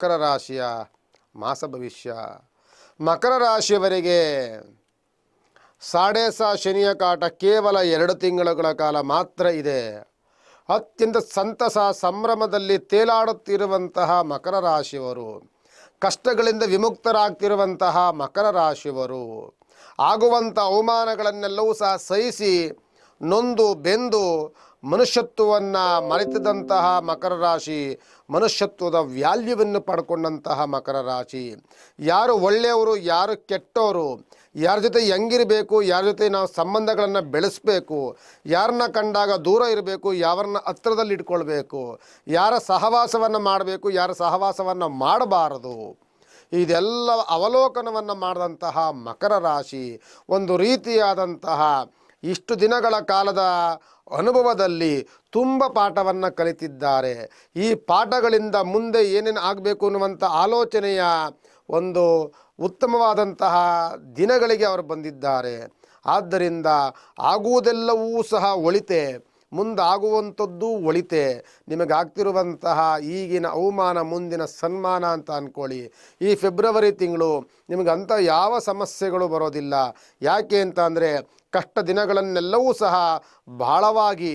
ಮಕರ ರಾಶಿಯ ಮಾಸ ಭವಿಷ್ಯ. ಮಕರ ರಾಶಿಯವರಿಗೆ ಸಾಡೆ ಸಾ ಶನಿಯ ಕಾಟ ಕೇವಲ ಎರಡು ತಿಂಗಳುಗಳ ಕಾಲ ಮಾತ್ರ ಇದೆ. ಅತ್ಯಂತ ಸಂತಸ ಸಂಭ್ರಮದಲ್ಲಿ ತೇಲಾಡುತ್ತಿರುವಂತಹ ಮಕರ ರಾಶಿಯವರು, ಕಷ್ಟಗಳಿಂದ ವಿಮುಕ್ತರಾಗ್ತಿರುವಂತಹ ಮಕರ ರಾಶಿಯವರು ಆಗುವಂಥ ಅವಮಾನಗಳನ್ನೆಲ್ಲವೂ ಸಹ ಸಹಿಸಿ ನೊಂದು ಬೆಂದು ಮನುಷ್ಯತ್ವವನ್ನು ಮರೆತಿದಂತಹ ಮಕರ ರಾಶಿ ಮನುಷ್ಯತ್ವದ ವ್ಯಾಲ್ಯೂವನ್ನು ಪಡ್ಕೊಂಡಂತಹ ಮಕರ ರಾಶಿ. ಯಾರು ಒಳ್ಳೆಯವರು, ಯಾರು ಕೆಟ್ಟವರು, ಯಾರ ಜೊತೆ ಹೆಂಗಿರಬೇಕು, ಯಾರ ಜೊತೆ ನಾವು ಸಂಬಂಧಗಳನ್ನು ಬೆಳೆಸಬೇಕು, ಯಾರನ್ನ ಕಂಡಾಗ ದೂರ ಇರಬೇಕು, ಯಾರನ್ನ ಹತ್ತಿರದಲ್ಲಿ ಇಟ್ಕೊಳ್ಬೇಕು, ಯಾರ ಸಹವಾಸವನ್ನು ಮಾಡಬೇಕು, ಯಾರ ಸಹವಾಸವನ್ನು ಮಾಡಬಾರದು. ಇದೆಲ್ಲ ಅವಲೋಕನವನ್ನು ಮಾಡಿದಂತಹ ಮಕರ ರಾಶಿ ಒಂದು ರೀತಿಯಾದಂತಹ ಇಷ್ಟು ದಿನಗಳ ಕಾಲದ ಅನುಭವದಲ್ಲಿ ತುಂಬ ಪಾಠವನ್ನು ಕಲಿತಿದ್ದಾರೆ. ಈ ಪಾಠಗಳಿಂದ ಮುಂದೆ ಏನೇನು ಆಗಬೇಕು ಅನ್ನುವಂಥ ಆಲೋಚನೆಯ ಒಂದು ಉತ್ತಮವಾದಂತಹ ದಿನಗಳಿಗೆ ಅವರು ಬಂದಿದ್ದಾರೆ. ಆದ್ದರಿಂದ ಆಗುವುದೆಲ್ಲವೂ ಸಹ ಒಳಿತೆ ಮುಂದಾಗುವಂಥದ್ದು ಒಳಿತೆ. ನಿಮಗಾಗ್ತಿರುವಂತಹ ಈಗಿನ ಅವಮಾನ, ಮುಂದಿನ ಸನ್ಮಾನ ಅಂತ ಅಂದ್ಕೊಳ್ಳಿ ಈ ಫೆಬ್ರವರಿ ತಿಂಗಳು ನಿಮಗಂಥ ಯಾವ ಸಮಸ್ಯೆಗಳು ಬರೋದಿಲ್ಲ. ಯಾಕೆ ಅಂತ ಅಂದರೆ ಕಷ್ಟ ದಿನಗಳನ್ನೆಲ್ಲವೂ ಸಹ ಬಹಳವಾಗಿ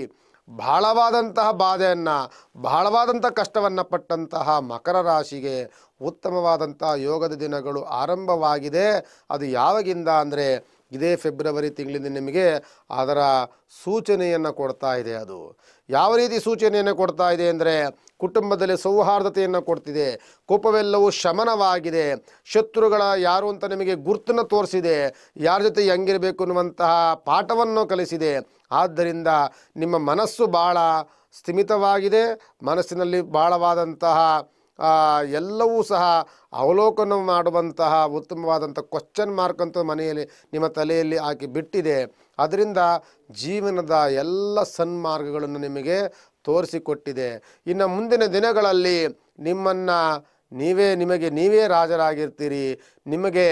ಬಹಳವಾದಂತಹ ಬಾಧೆಯನ್ನು ಬಹಳವಾದಂಥ ಕಷ್ಟವನ್ನು ಪಟ್ಟಂತಹ ಮಕರ ರಾಶಿಗೆ ಉತ್ತಮವಾದಂತಹ ಯೋಗದ ದಿನಗಳು ಆರಂಭವಾಗಿದೆ. ಅದು ಯಾವಾಗಿಂದ ಅಂದರೆ ಇದೇ ಫೆಬ್ರವರಿ ತಿಂಗಳಿಂದ ನಿಮಗೆ ಅದರ ಸೂಚನೆಯನ್ನು ಕೊಡ್ತಾ ಇದೆ ಅದು. ಯಾವ ರೀತಿ ಸೂಚನೆಯನ್ನು ಕೊಡ್ತಾ ಇದೆ ಅಂದರೆ ಕುಟುಂಬದಲ್ಲಿ ಸೌಹಾರ್ದತೆಯನ್ನು ಕೊಡ್ತಿದೆ, ಕೋಪವೆಲ್ಲವೂ ಶಮನವಾಗಿದೆ, ಶತ್ರುಗಳ ಯಾರು ಅಂತ ನಿಮಗೆ ಗುರ್ತನ್ನು ತೋರಿಸಿದೆ, ಯಾರ ಜೊತೆ ಹೆಂಗಿರಬೇಕು ಅನ್ನುವಂತಹ ಪಾಠವನ್ನು ಕಲಿಸಿದೆ. ಆದ್ದರಿಂದ ನಿಮ್ಮ ಮನಸ್ಸು ಭಾಳ ಸ್ಥಿಮಿತವಾಗಿದೆ, ಮನಸ್ಸಿನಲ್ಲಿ ಭಾಳವಾದಂತಹ ಎಲ್ಲವೂ ಸಹ ಅವಲೋಕನ ಮಾಡುವಂತಹ ಉತ್ತಮವಾದಂಥ ಕ್ವಶನ್ ಮಾರ್ಕ್ ಅಂತ ಮನೆಯಲ್ಲಿ ನಿಮ್ಮ ತಲೆಯಲ್ಲಿ ಹಾಕಿ ಬಿಟ್ಟಿದೆ. ಅದರಿಂದ ಜೀವನದ ಎಲ್ಲ ಸನ್ಮಾರ್ಗಗಳನ್ನು ನಿಮಗೆ ತೋರಿಸಿಕೊಟ್ಟಿದೆ. ಇನ್ನು ಮುಂದಿನ ದಿನಗಳಲ್ಲಿ ನಿಮ್ಮನ್ನು ನೀವೇ, ನಿಮಗೆ ನೀವೇ ರಾಜರಾಗಿರ್ತೀರಿ. ನಿಮಗೆ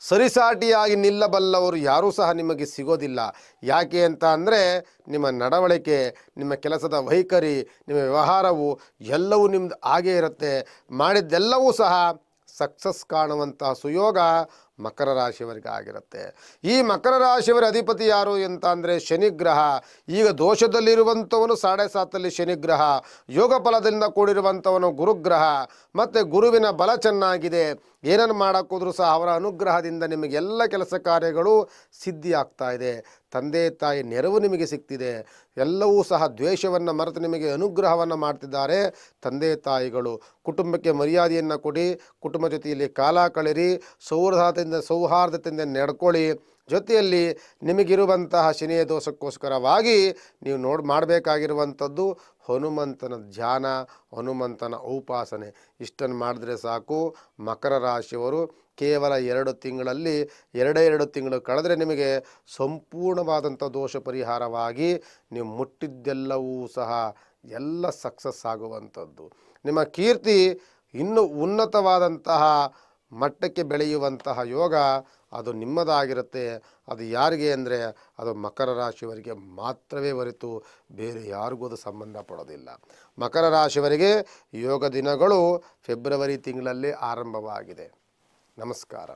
ಸರಿಸಾಟಿಯಾಗಿ ನಿಲ್ಲಬಲ್ಲವರು ಯಾರೂ ಸಹ ನಿಮಗೆ ಸಿಗೋದಿಲ್ಲ. ಯಾಕೆ ಅಂತ ಅಂದರೆ ನಿಮ್ಮ ನಡವಳಿಕೆ, ನಿಮ್ಮ ಕೆಲಸದ ವೈಖರಿ, ನಿಮ್ಮ ವ್ಯವಹಾರವು ಎಲ್ಲವೂ ನಿಮ್ಮದು ಹಾಗೇ ಇರುತ್ತೆ. ಮಾಡಿದ್ದೆಲ್ಲವೂ ಸಹ ಸಕ್ಸಸ್ ಕಾಣುವಂತಹ ಸುಯೋಗ ಮಕರ ರಾಶಿಯವರಿಗೆ ಆಗಿರುತ್ತೆ ಈ ಮಕರ ರಾಶಿಯವರ ಅಧಿಪತಿ ಯಾರು ಅಂತ ಅಂದರೆ ಶನಿಗ್ರಹ. ಈಗ ದೋಷದಲ್ಲಿರುವಂಥವನು ಸಾಡೆ ಸಾತಲ್ಲಿ ಶನಿಗ್ರಹ. ಯೋಗ ಫಲದಿಂದ ಕೂಡಿರುವಂಥವನು ಗುರುಗ್ರಹ. ಮತ್ತು ಗುರುವಿನ ಬಲ ಚೆನ್ನಾಗಿದೆ. ಏನನ್ನು ಮಾಡೋಕ್ಕೋದ್ರೂ ಸಹ ಅವರ ಅನುಗ್ರಹದಿಂದ ನಿಮಗೆ ಎಲ್ಲ ಕೆಲಸ ಕಾರ್ಯಗಳು ಸಿದ್ಧಿ ಆಗ್ತಾ ಇದೆ. ತಂದೆ, ತಾಯಿ ನೆರವು ನಿಮಗೆ ಸಿಗ್ತಿದೆ. ಎಲ್ಲವೂ ಸಹ ದ್ವೇಷವನ್ನು ಮರೆತು ನಿಮಗೆ ಅನುಗ್ರಹವನ್ನು ಮಾಡ್ತಿದ್ದಾರೆ ತಂದೆ, ತಾಯಿಗಳು. ಕುಟುಂಬಕ್ಕೆ ಮರ್ಯಾದೆಯನ್ನು ಕೊಡಿ. ಕುಟುಂಬ ಜೊತೆಯಲ್ಲಿ ಕಾಲ ಕಳೆರಿ. ಸೌಹಾರ್ದತೆಯಿಂದ ಸೌಹಾರ್ದತೆಯಿಂದ ನಡ್ಕೊಳ್ಳಿ. ಜೊತೆಯಲ್ಲಿ ನಿಮಗಿರುವಂತಹ ಶನಿಯ ದೋಷಕ್ಕೋಸ್ಕರವಾಗಿ ನೀವು ನೋಡಿ ಮಾಡಬೇಕಾಗಿರುವಂಥದ್ದು ಹನುಮಂತನ ಧ್ಯಾನ, ಹನುಮಂತನ ಉಪಾಸನೆ. ಇಷ್ಟನ್ನು ಮಾಡಿದ್ರೆ ಸಾಕು. ಮಕರ ರಾಶಿಯವರು ಕೇವಲ ಎರಡು ತಿಂಗಳಲ್ಲಿ, ಎರಡೇ ಎರಡು ತಿಂಗಳು ಕಳೆದರೆ ನಿಮಗೆ ಸಂಪೂರ್ಣವಾದಂಥ ದೋಷ ಪರಿಹಾರವಾಗಿ ನೀವು ಮುಟ್ಟಿದ್ದೆಲ್ಲವೂ ಸಹ ಎಲ್ಲ ಸಕ್ಸಸ್ ಆಗುವಂಥದ್ದು. ನಿಮ್ಮ ಕೀರ್ತಿ ಇನ್ನೂ ಉನ್ನತವಾದಂತಹ ಮಟ್ಟಕ್ಕೆ ಬೆಳೆಯುವಂತಹ ಯೋಗ ಅದು ನಿಮ್ಮದಾಗಿರುತ್ತೆ. ಅದು ಯಾರಿಗೆ ಅಂದರೆ ಅದು ಮಕರ ರಾಶಿಯವರಿಗೆ ಮಾತ್ರವೇ ಹೊರತು ಬೇರೆ ಯಾರಿಗೂ ಅದು ಸಂಬಂಧ ಪಡೋದಿಲ್ಲ. ಮಕರ ರಾಶಿಯವರಿಗೆ ಯೋಗ ದಿನಗಳು ಫೆಬ್ರವರಿ ತಿಂಗಳಲ್ಲಿ ಆರಂಭವಾಗಿದೆ. ನಮಸ್ಕಾರ.